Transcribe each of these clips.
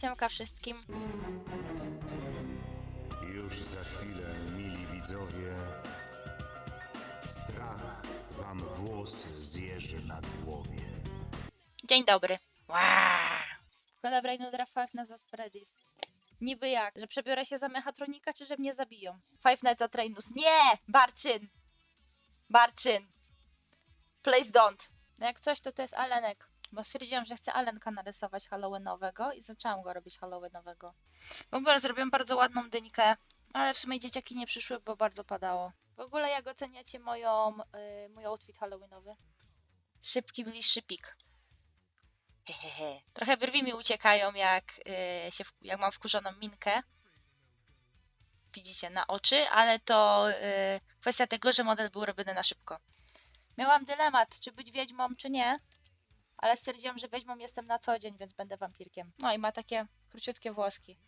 Siemka wszystkim. Już za chwilę, mili widzowie, strach wam włosy zjeży na głowie. Dzień dobry. Wow. Szkoda Brainu Dra Five Nights at Freddy's. Niby jak? Że przebiorę się za mechatronika, czy że mnie zabiją? Five Nights at Rainus. Nie! Barczyn! Barczyn! Please don't. No jak coś, to to jest Alenek. Bo stwierdziłam, że chcę Alenka narysować halloweenowego i zaczęłam go robić halloweenowego. W ogóle zrobiłem bardzo ładną dynikę, ale w sumie dzieciaki nie przyszły, bo bardzo padało. W ogóle jak oceniacie moją, y, mój outfit halloweenowy? Szybki bliższy pik. Hehehe. Trochę brwi mi uciekają, jak, y, się, jak mam wkurzoną minkę. Widzicie, na oczy, ale to y, kwestia tego, że model był robiony na szybko. Miałam dylemat, czy być wiedźmą, czy nie, ale stwierdziłam, że wiedźmą jestem na co dzień, więc będę wampirkiem. No i ma takie króciutkie włoski.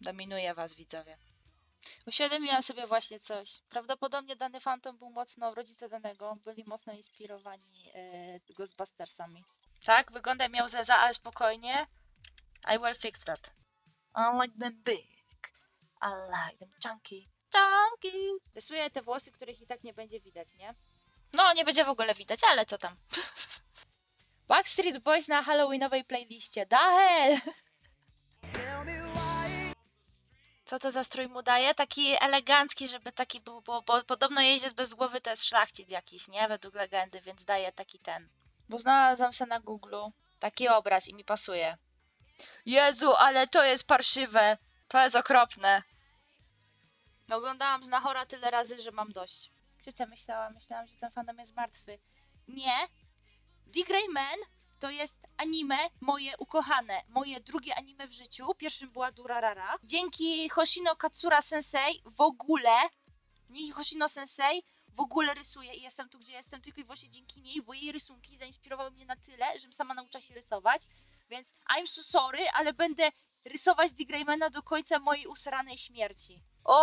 Dominuje was, widzowie. Uświadomiłam sobie właśnie coś. Prawdopodobnie dany fantom był mocno, rodzice danego byli mocno inspirowani e, Ghostbustersami. Tak, wygląda miał zeza, ale spokojnie. I will fix that. I like them big. I like them chunky. Chunky. Rysuję te włosy, których i tak nie będzie widać, nie? No, nie będzie w ogóle widać, ale co tam. Backstreet Boys na Halloweenowej playliście. Da hell! Co to za strój mu daje? Taki elegancki, żeby taki był, bo, bo podobno jeździec bez głowy to jest szlachcic jakiś, nie? Według legendy, więc daje taki ten. Bo znalazłam se na Google taki obraz i mi pasuje. Jezu, ale to jest parszywe. To jest okropne. Oglądałam Znachora tyle razy, że mam dość. Krzycia myślałam, myślałam, że ten fandom jest martwy. Nie. The Grey Man to jest anime moje ukochane, moje drugie anime w życiu. Pierwszym była Durarara. Dzięki Hoshino Katsura Sensei w ogóle, dzięki Hoshino Sensei w ogóle rysuję i jestem tu, gdzie jestem tylko i wyłącznie dzięki niej, bo jej rysunki zainspirowały mnie na tyle, żebym sama nauczyła się rysować. Więc I'm so sorry, ale będę rysować Greymana do końca mojej usranej śmierci. O,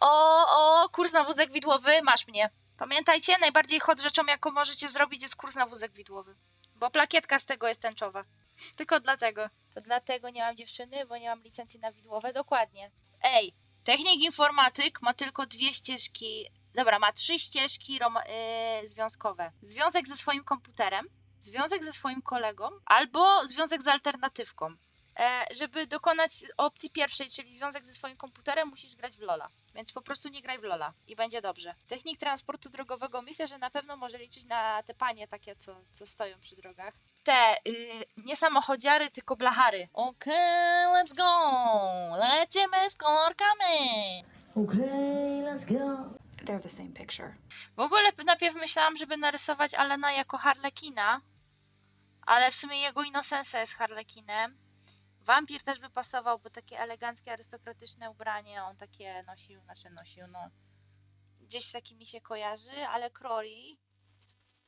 o, o, kurs na wózek widłowy, masz mnie. Pamiętajcie, najbardziej hot rzeczą, jaką możecie zrobić, jest kurs na wózek widłowy. Bo plakietka z tego jest tęczowa. Tylko dlatego. To dlatego nie mam dziewczyny, bo nie mam licencji na widłowe. Dokładnie. Ej, technik informatyk ma tylko dwie ścieżki. Dobra, ma trzy ścieżki yy, związkowe. Związek ze swoim komputerem, związek ze swoim kolegą, albo związek z alternatywką. E, żeby dokonać opcji pierwszej, czyli związek ze swoim komputerem, musisz grać w Lola. Więc po prostu nie graj w Lola i będzie dobrze. Technik transportu drogowego myślę, że na pewno może liczyć na te panie takie, co, co stoją przy drogach. Te y, nie samochodziary, tylko blachary. Okej, let's go! Lecimy z kolorkami! Okay, let's go. They're the same picture. W ogóle najpierw myślałam, żeby narysować Alena jako Harlekina, ale w sumie jego Innocensa jest Harlekinem. Wampir też by pasował, bo takie eleganckie, arystokratyczne ubranie on takie nosił, znaczy nosił, no gdzieś z takimi się kojarzy, ale Crowley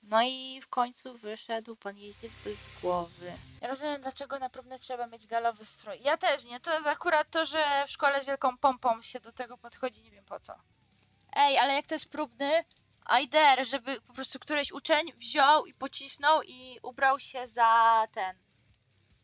no i w końcu wyszedł pan jeździec bez głowy. Ja rozumiem, dlaczego na próbne trzeba mieć galowy strój. Ja też nie, to jest akurat to, że w szkole z wielką pompą się do tego podchodzi, nie wiem po co. Ej, ale jak to jest próbny, dare, żeby po prostu któryś uczeń wziął i pocisnął i ubrał się za ten,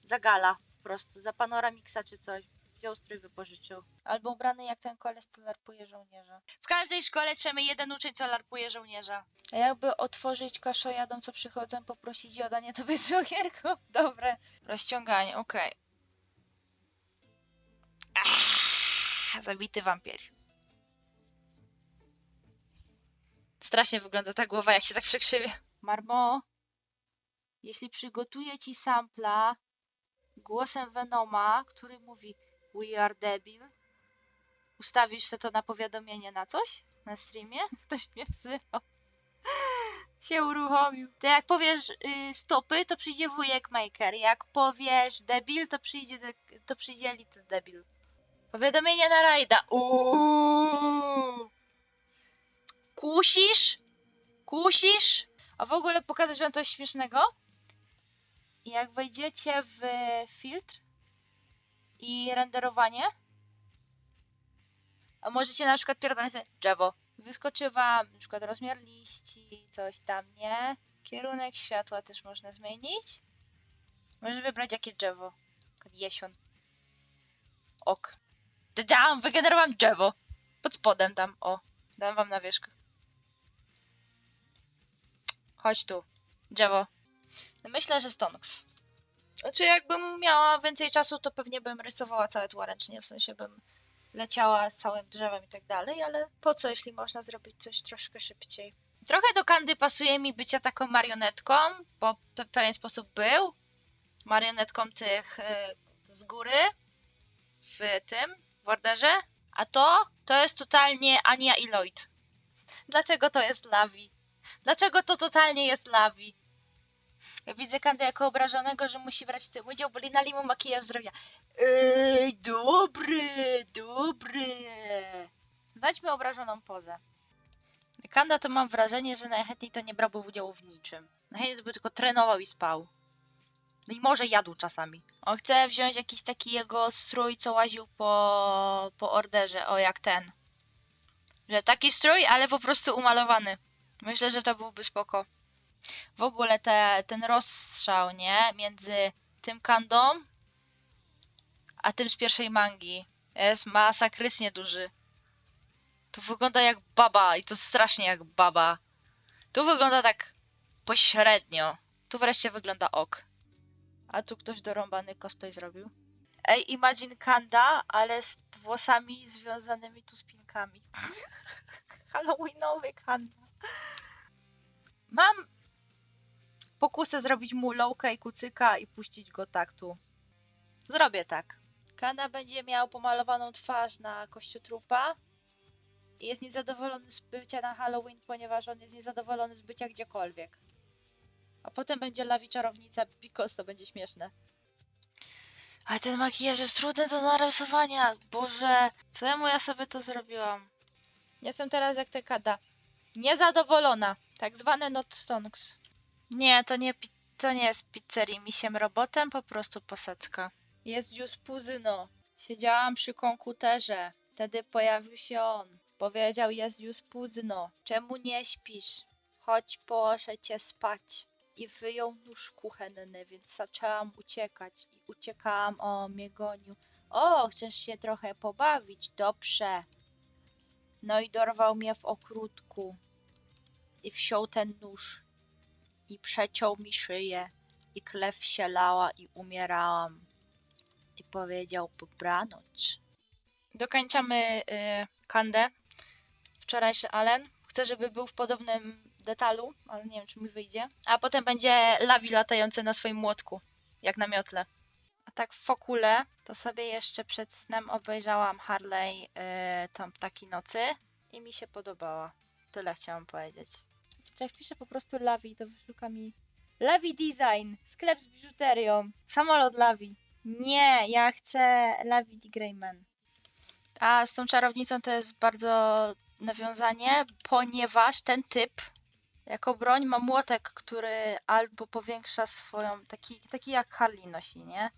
za gala prostu, za panoramiksa czy coś. Wziął strój, wypożyczył. Albo ubrany jak ten koleś, co larpuje żołnierza. W każdej szkole trzeba jeden uczeń, co larpuje żołnierza. A jakby otworzyć kaszojadom, co przychodzą, poprosić o danie tobie cukierku? Dobre. Rozciąganie, okej. Okay. Zabity wampir. Strasznie wygląda ta głowa, jak się tak przekrzywia. Marmo, jeśli przygotuję ci sampla głosem Venoma, który mówi We are debil, ustawisz se to na powiadomienie na coś? Na streamie? Ktoś mnie wzywał. się uruchomił. To jak powiesz y, stopy, to przyjdzie wujek maker. Jak powiesz debil, to przyjdzie, de- to przyjdzie little debil. Powiadomienie na rajda. Uuu. Kusisz? Kusisz? A w ogóle pokazać wam coś śmiesznego? Jak wejdziecie w filtr i renderowanie, a możecie na przykład pierdolnąć sobie drzewo. Wyskoczy wam na przykład rozmiar liści, coś tam, nie? Kierunek światła też można zmienić. Możesz wybrać jakie drzewo. Jesion. Ok. Dam, wygenerowałam drzewo. Pod spodem tam, o. Dam wam na wierzchu. Chodź tu. Drzewo. Myślę, że Stonks. Znaczy jakbym miała więcej czasu, to pewnie bym rysowała całe tło ręcznie, w sensie bym leciała całym drzewem i tak dalej, ale po co, jeśli można zrobić coś troszkę szybciej? Trochę do Kandy pasuje mi bycia taką marionetką, bo w pewien sposób był marionetką tych y, z góry w tym, w orderze, a to, to jest totalnie Ania i Lloyd. Dlaczego to jest Lavi? Dlaczego to totalnie jest Lavi? Ja widzę Kandę jako obrażonego, że musi brać w tym udział, bo linali mu makijaż zrobiła. Ej, dobry, dobry. Znajdźmy obrażoną pozę. Kanda to mam wrażenie, że najchętniej to nie brałby udziału w niczym. Najchętniej to by tylko trenował i spał. No i może jadł czasami. On chce wziąć jakiś taki jego strój, co łaził po, po orderze. O, jak ten. Że taki strój, ale po prostu umalowany. Myślę, że to byłby spoko. W ogóle te, ten rozstrzał, nie? Między tym kandą a tym z pierwszej mangi jest masakrycznie duży. Tu wygląda jak baba i to strasznie jak baba. Tu wygląda tak pośrednio. Tu wreszcie wygląda ok. A tu ktoś dorąbany cosplay zrobił. Ej, Imagine Kanda, ale z włosami związanymi tu spinkami. Halloweenowy Kanda. Mam pokusę zrobić mu lowkę i kucyka i puścić go tak tu. Zrobię tak. Kanda będzie miał pomalowaną twarz na kościotrupa i jest niezadowolony z bycia na Halloween, ponieważ on jest niezadowolony z bycia gdziekolwiek. A potem będzie lawi czarownica, because to będzie śmieszne. Ale ten makijaż jest trudny do narysowania. Boże, czemu ja sobie to zrobiłam? Jestem teraz jak tekada. Niezadowolona. Tak zwane not stonks. Nie, to nie, to nie jest pizzerii misiem robotem, po prostu posadzka. Jest już puzyno. Siedziałam przy komputerze. Wtedy pojawił się on. Powiedział, jest już późno. Czemu nie śpisz? Chodź, położę cię spać. I wyjął nóż kuchenny, więc zaczęłam uciekać. I uciekałam, o mnie gonił. O, chcesz się trochę pobawić? Dobrze. No i dorwał mnie w okrutku. I wziął ten nóż. I przeciął mi szyję. I krew się lała i umierałam. I powiedział dobranoc. Dokończamy y, kandę. Wczorajszy Allen. Chcę, żeby był w podobnym detalu, ale nie wiem, czy mi wyjdzie. A potem będzie lawi latający na swoim młotku, jak na miotle. A tak w fokule, to sobie jeszcze przed snem obejrzałam Harley yy, tam Ptaki Nocy i mi się podobała. Tyle chciałam powiedzieć. Jak wpiszę po prostu Lavi, to wyszuka mi Lavi Design, sklep z biżuterią, samolot Lavi. Nie, ja chcę Lavi D. Greyman. A z tą czarownicą to jest bardzo nawiązanie, ponieważ ten typ jako broń ma młotek, który albo powiększa swoją, taki, taki jak Harley nosi, nie?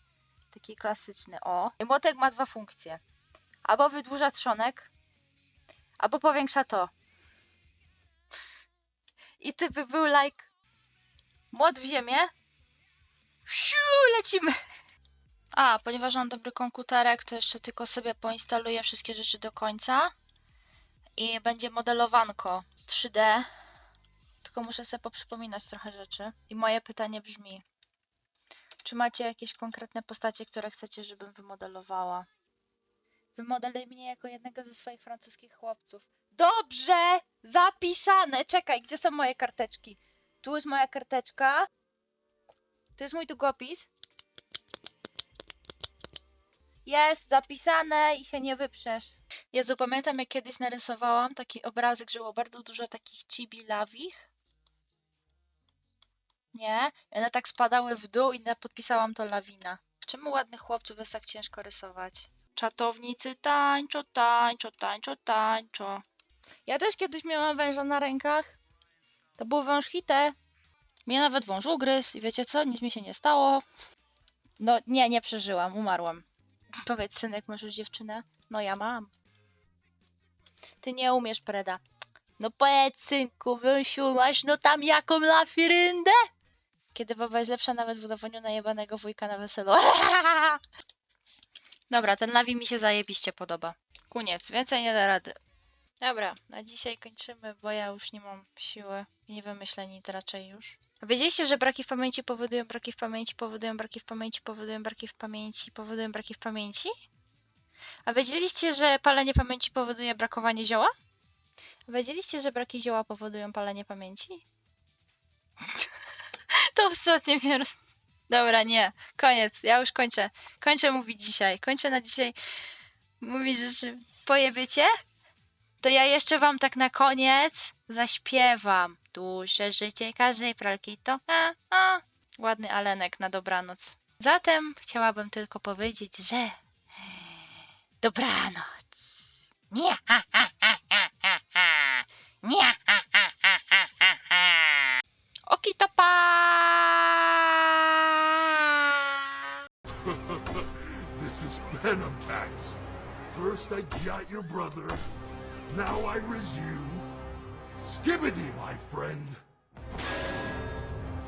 Taki klasyczny, o. I młotek ma dwa funkcje. Albo wydłuża trzonek, albo powiększa to. I typ by był like młot w ziemię. Siu, lecimy. A, ponieważ mam dobry komputerek, to jeszcze tylko sobie poinstaluję wszystkie rzeczy do końca. I będzie modelowanko 3D. Tylko muszę sobie poprzypominać trochę rzeczy. I moje pytanie brzmi: czy macie jakieś konkretne postacie, które chcecie, żebym wymodelowała? Wymodeluj mnie jako jednego ze swoich francuskich chłopców. Dobrze! Zapisane! Czekaj, gdzie są moje karteczki? Tu jest moja karteczka. Tu jest mój długopis. Jest zapisane i się nie wyprzesz. Jezu, pamiętam jak kiedyś narysowałam taki obrazek, że było bardzo dużo takich cibi lawich. Nie? I one tak spadały w dół i podpisałam to lawina. Czemu ładnych chłopców jest tak ciężko rysować? Czatownicy tańczą, tańczą, tańczą, tańczą. Ja też kiedyś miałam węża na rękach. To był wąż hite. Mnie nawet wąż ugryzł i wiecie co? Nic mi się nie stało. No nie, nie przeżyłam, umarłam. Powiedz, synek, masz już dziewczynę? No ja mam. Ty nie umiesz, Preda. No powiedz, synku, Wysiu, masz no tam jaką lafiryndę? Kiedy baba jest lepsza nawet w udawaniu najebanego wujka na weselu. Dobra, ten nawi mi się zajebiście podoba. Koniec, więcej nie da rady. Dobra, na dzisiaj kończymy, bo ja już nie mam siły. Nie wymyślę nic raczej już. Wiedzieliście, że braki w pamięci powodują braki w pamięci, powodują braki w pamięci, powodują braki w pamięci, powodują braki w pamięci? A wiedzieliście, że palenie pamięci powoduje brakowanie zioła? A Wiedzieliście, że braki zioła powodują palenie pamięci? to ostatnie mnie roz... Dobra, nie. Koniec. Ja już kończę. Kończę mówić dzisiaj. Kończę na dzisiaj mówić rzeczy. Pojebiecie? To ja jeszcze wam tak na koniec zaśpiewam. Duże życie każdej pralki to a, a. Ładny alenek na dobranoc. Zatem chciałabym tylko powiedzieć, że dobranoc. Nie ha ha ha ha. Nie ha ha ha ha ha ha. Oki topa! This is Tax. First I got your brother, now I resume. Skibbity, my friend.